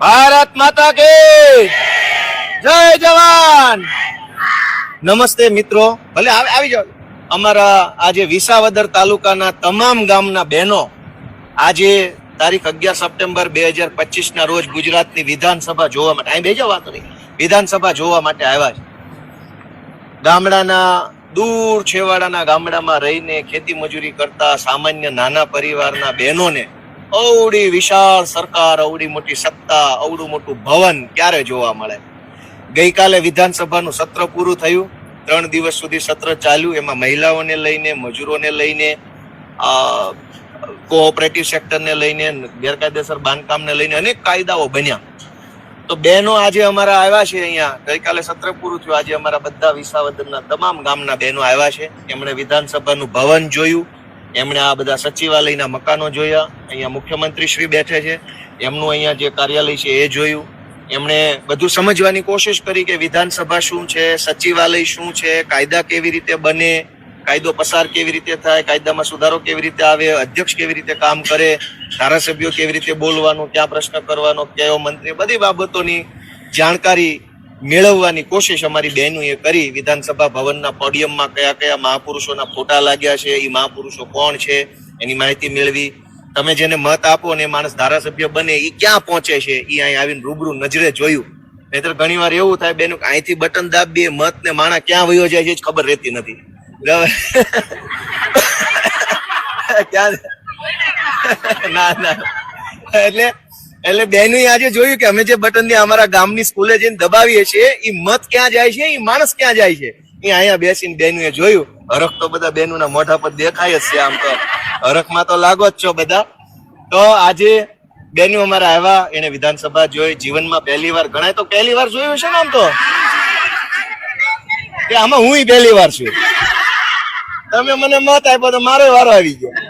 ભારત માતા કી જય જવાન. નમસ્તે મિત્રો. ભલે આવી જાઓ. અમારા આજે વિસાવદર તાલુકાના તમામ ગામના બહેનો આજે તારીખ અગિયાર સપ્ટેમ્બર બે હજાર પચીસ ના રોજ ગુજરાતની વિધાનસભા જોવા માટે અહીં બેજો વાતો નહીં. વિધાનસભા જોવા માટે આવ્યા છે. ગામડાના દૂર છેવાડાના ગામડામાં રહીને ખેતી મજૂરી કરતા સામાન્ય નાના પરિવારના બહેનોને અવડી વિશાળ સરકાર, અવડી મોટી સત્તા, અવડું મોટું ભવન ક્યારે જોવા મળે? ગઈકાલે વિધાનસભાનું સત્ર પૂરું થયું. ત્રણ દિવસ સુધી સત્ર ચાલ્યું. એમાં મહિલાઓને લઈને, મજૂરોને લઈને કોઓપરેટિવ સેક્ટરને લઈને, ગેરકાયદેસર બાંધકામને લઈને અનેક કાયદાઓ બન્યા. તો બહેનો આજે અમારા આવ્યા છે અહીંયા. ગઈકાલે સત્ર પૂરું થયું. આજે અમારા બધા વિસાવદનના તમામ ગામના બહેનો આવ્યા છે. એમણે વિધાનસભાનું ભવન જોયું. એમણે આ બધા સચિવાલયના મકાનો જોયા. અહીંયા મુખ્યમંત્રી શ્રી બેઠે છે. એમનું અહીંયા જે કાર્યાલય છે એ જોયું. એમણે બધું સમજવાની કોશિશ કરી કે વિધાનસભા શું છે, સચિવાલય શું છે, કાયદા કેવી રીતે બને, કાયદો પસાર કેવી રીતે થાય, કાયદામાં સુધારો કેવી રીતે આવે, અધ્યક્ષ કેવી રીતે કામ કરે, ધારાસભ્યો કેવી રીતે બોલવાનું, ક્યાં પ્રશ્ન કરવાનો, કયો મંત્રી, બધી બાબતોની જાણકારી મેળવવાની કોશિશ અમારી બહેનોએ કરી. વિધાનસભા ભવનના પોડિયમમાં કયા કયા મહાપુરુષોના ફોટા લાગ્યા છે એ મહાપુરુષો કોણ છે, એની માહિતી મેળવી. તમે જેને મત આપો અને માણસ ધારાસભ્ય બને એ ક્યાં પહોંચે છે એ અહીં આવીને રૂબરૂ નજરે જોયું. નહીતર ઘણી વાર એવું થાય, બેનું અહીંથી બટન દાબીએ, મત ને માણા ક્યાં વયો જાય છે ખબર રહેતી નથી. ના ના. એટલે એટલે બેનુ આજે જોયું કે અમે જે બટનની અમારા ગામની સ્કૂલે જઈને દબાવીએ છીએ એ મત ક્યાં જાય છે એ માણસ ક્યાં જાય છે? એ અહીંયા બેસીને બેનુએ જોયું. હરખ તો બધા બેનુના મોઢા પર દેખાય જ છે આમ તો. હરખમાં તો લાગો જ છો બધા. તો આજે બેનું અમારા આવ્યા, એને વિધાનસભા જોઈ, જીવનમાં પહેલી વાર ગણાય તો પહેલી વાર જોયું છે ને આમ તો? કે આમાં હું પહેલી વાર છું. તમે મને મત આપ્યો તો મારો વારો આવી ગયો.